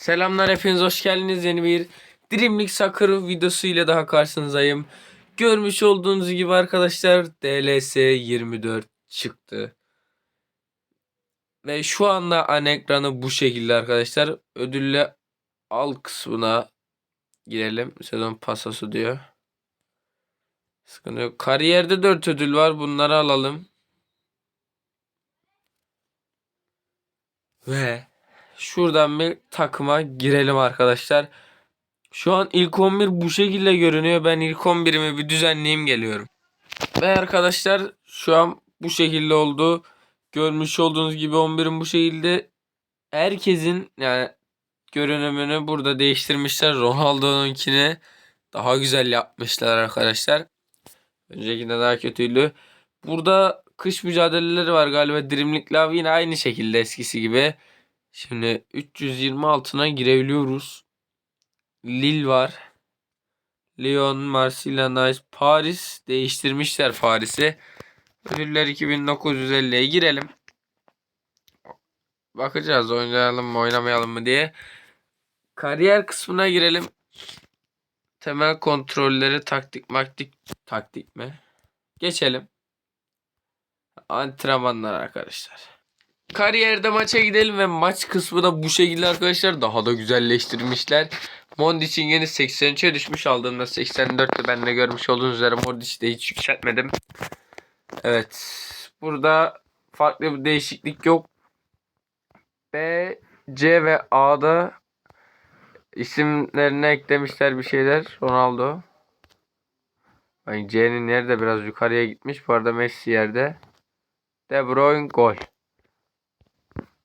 Selamlar hepiniz hoş geldiniz yeni bir Dreamlik Soccer videosu ile daha karşınızdayım. Görmüş olduğunuz gibi arkadaşlar DLS 24 çıktı. Ve şu anda ana ekranı bu şekilde arkadaşlar. Ödülle al kısmına girelim. Sezon pasası diyor. Sıkıntı yok. Kariyerde 4 ödül var. Bunları alalım. Ve şuradan bir takıma girelim arkadaşlar. Şu an ilk 11 bu şekilde görünüyor. Ben ilk 11'imi bir düzenleyeyim geliyorum. Ve arkadaşlar şu an bu şekilde oldu. Görmüş olduğunuz gibi 11'in bu şekilde herkesin yani görünümünü burada değiştirmişler. Ronaldo'nunkini daha güzel yapmışlar arkadaşlar. Öncekinde daha kötüydü. Burada kış mücadeleleri var galiba. Dreamlik Love yine aynı şekilde eskisi gibi. Şimdi 320 altına girebiliyoruz. Lille var. Lyon, Marsilya, Nice, Paris değiştirmişler Paris'i. Ödüller 2950'ye girelim. Bakacağız oynayalım mı oynamayalım mı diye. Kariyer kısmına girelim. Temel kontrolleri taktik maktik taktik mi? Geçelim. Antrenmanlar arkadaşlar. Kariyerde maça gidelim ve maç kısmı da bu şekilde arkadaşlar daha da güzelleştirmişler. Mondic'in yeni 83'e düşmüş aldığımda 84'te ben de görmüş olduğunuz üzere Mondic'i de hiç yükseltmedim. Evet. Burada farklı bir değişiklik yok. B, C ve A'da isimlerine eklemişler bir şeyler. Ronaldo. Yani C'nin nerede biraz yukarıya gitmiş. Bu arada Messi yerde. De Bruyne gol.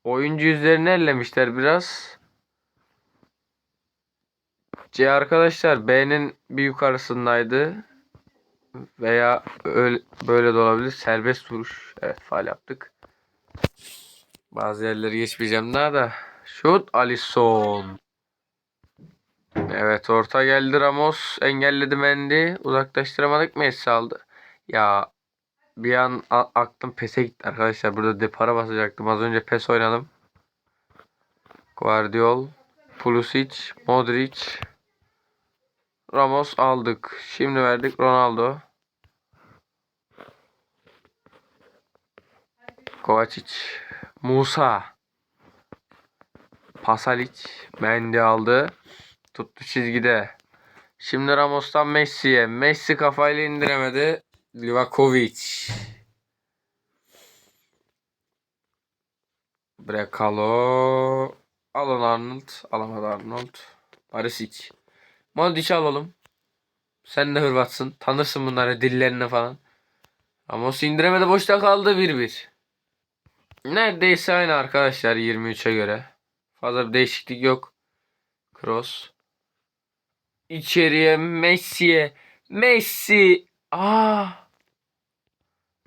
Oyuncu yüzlerini ellemişler biraz. C arkadaşlar B'nin bir yukarısındaydı. Veya öyle, böyle de olabilir. Serbest vuruş. Evet faal yaptık. Bazı yerleri geçmeyeceğim daha da. Şut Alisson. Evet orta geldi Ramos. Engelledi Mendy. Uzaklaştıramadık Messi aldı. Ya bir an aklım PES'e gitti arkadaşlar. Burada depara basacaktım. Az önce PES oynadım. Guardiol, Pulisic, Modric, Ramos aldık. Şimdi verdik Ronaldo. Kovacic, Musa, Pasalic, Mendy aldı. Tuttu çizgide. Şimdi Ramos'tan Messi'ye. Messi kafayla indiremedi. Livakovic. Brekalo. Alın Arnold. Alamadı Arnold. Barisic. Modric'i alalım. Sen de Hırvatsın. Tanırsın bunları dillerini falan. Ramos indiremedi. Boşta kaldı 1-1. Neredeyse aynı arkadaşlar 23'e göre. Fazla bir değişiklik yok. Cross. İçeriye Messi'ye. Messi. Aa.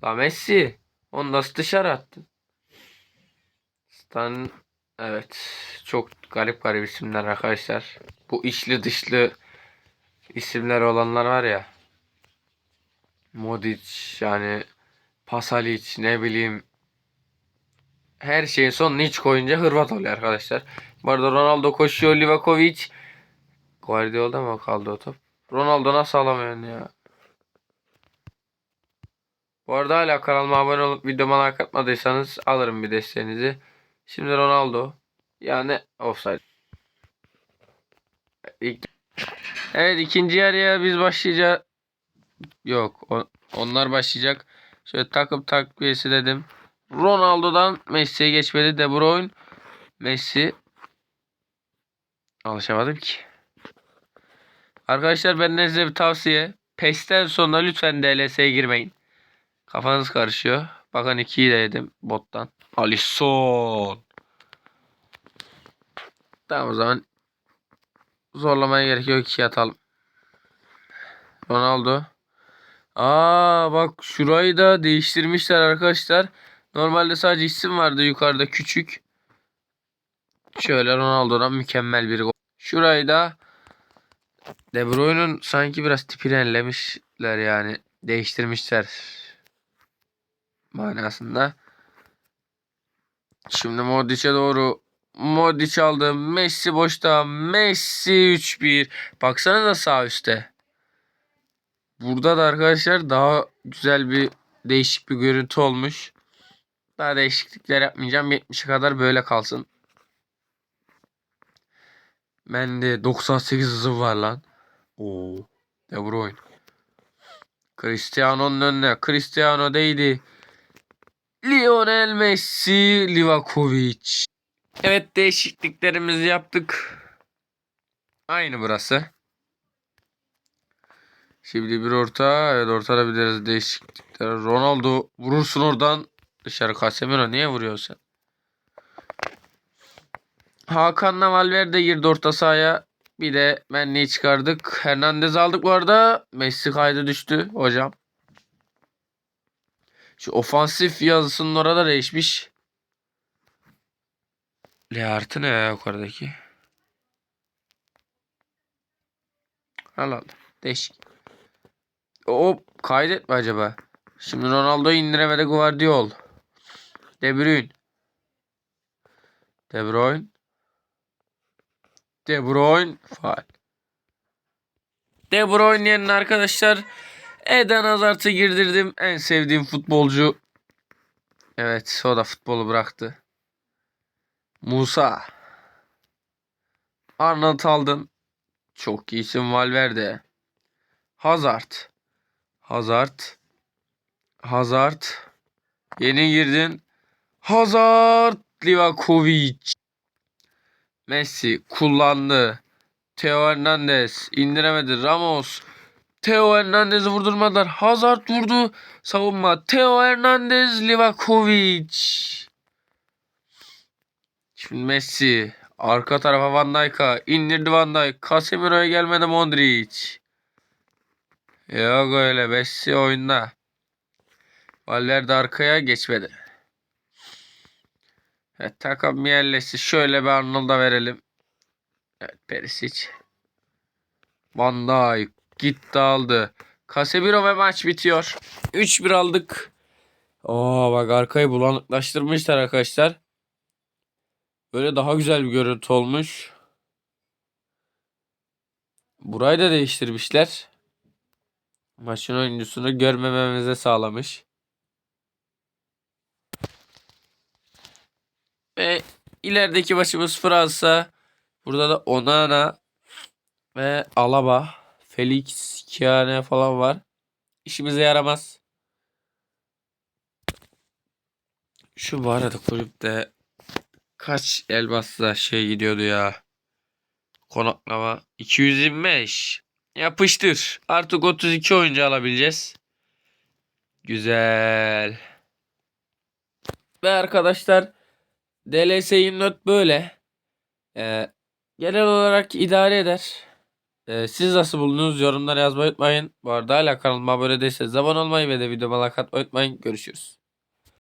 La Messi. Onu nasıl dışarı attın? Stan evet. Çok garip garip isimler arkadaşlar. Bu içli dışlı isimler olanlar var ya. Modic yani Pasalic ne bileyim her şeyin sonunu hiç koyunca Hırvat oluyor arkadaşlar. Bu arada Ronaldo koşuyor Livakovic. Guardiola'da mı kaldı o top? Ronaldo nasıl alamıyorsun ya? Bu arada hala kanalıma abone olup videoma like atmadıysanız alırım bir desteğinizi. Şimdi Ronaldo. Yani offside. İlk... Evet ikinci yarıya biz başlayacağız. Yok o- onlar başlayacak. Şöyle takım takviyesi dedim. Ronaldo'dan Messi'ye geçmedi. De Bruyne. Messi. Alışamadım ki. Arkadaşlar benden size bir tavsiye. PES'ten sonra lütfen DLS'ye girmeyin. Kafanız karışıyor. Bakın 2'yi de yedim bottan. Alisson. Tamam o zaman zorlamaya gerek yok. 2'ye atalım. Ronaldo. Aa bak şurayı da değiştirmişler arkadaşlar. Normalde sadece isim vardı yukarıda küçük. Şöyle Ronaldo'dan mükemmel bir gol. Şurayı da De Bruyne'un sanki biraz tipini ellemişler yani. Değiştirmişler. Manasında. Şimdi Modric'e doğru Modric aldı. Messi boşta. Messi 3-1. Baksana da sağ üstte. Burada da arkadaşlar daha güzel bir değişik bir görüntü olmuş. Daha değişiklikler yapmayacağım. 70'e kadar böyle kalsın. Bende 98 hızım var lan. Oo. De Bruyne. Cristiano'nun önüne. Cristiano değdi. Lionel Messi, Livakovic. Evet değişikliklerimizi yaptık. Aynı burası. Şimdi bir orta. Evet ortada bir biraz değişiklikler. Ronaldo vurursun oradan. Dışarı Casemiro niye vuruyorsun? Hakan'la Valverde girdi orta sahaya. Bir de Menli'yi çıkardık. Hernandez aldık bu arada. Messi kaydı düştü hocam. Şu ofansif yazısının orada değişmiş. L artı ne yukarıdaki? Allah Allah. Değişik. O kaydetme acaba? Şimdi Ronaldo'yu indiremedi Guardiol. De Bruyne. De Bruyne. De Bruyne. Faal. De Bruyne yerine arkadaşlar Eden Hazard'ı girdirdim. En sevdiğim futbolcu. Evet o da futbolu bıraktı. Musa. Arnold aldın. Çok iyisin Valverde. Hazard. Hazard. Hazard. Yeni girdin. Hazard. Livakovic. Messi kullandı. Theo Hernandez indiremedi. Ramos. Theo Hernandez'i vurdurmadılar. Hazard vurdu. Savunma. Theo Hernandez. Livakovic. Şimdi Messi. Arka tarafa Van Dijk'a. indirdi Van Dijk. Casemiro'ya gelmedi Modric. Yok öyle. Messi oyunda. Valverde arkaya geçmedi. Evet, takım yerleşti. Şöyle bir Arnold'a verelim. Evet Perisic. Van Dijk gitti aldı. Casemiro ve maç bitiyor. 3-1 aldık. Oo bak arkayı bulanıklaştırmışlar arkadaşlar. Böyle daha güzel bir görüntü olmuş. Burayı da değiştirmişler. Maçın oyuncusunu görmememize sağlamış. Ve ilerideki başımız Fransa. Burada da Onana ve Alaba, Felix, Kiane falan var. İşimize yaramaz. Şu bu arada kulüpte kaç elmasla şey gidiyordu ya. Konaklama 225. Yapıştır. Artık 32 oyuncu alabileceğiz. Güzel. Ve arkadaşlar DLS 24 böyle. Ee, genel olarak idare eder. Ee, siz nasıl buldunuz? Yorumlara yazmayı unutmayın. Bu arada hala kanalıma abone değilseniz abone olmayı ve de videoma like atmayı unutmayın. Görüşürüz.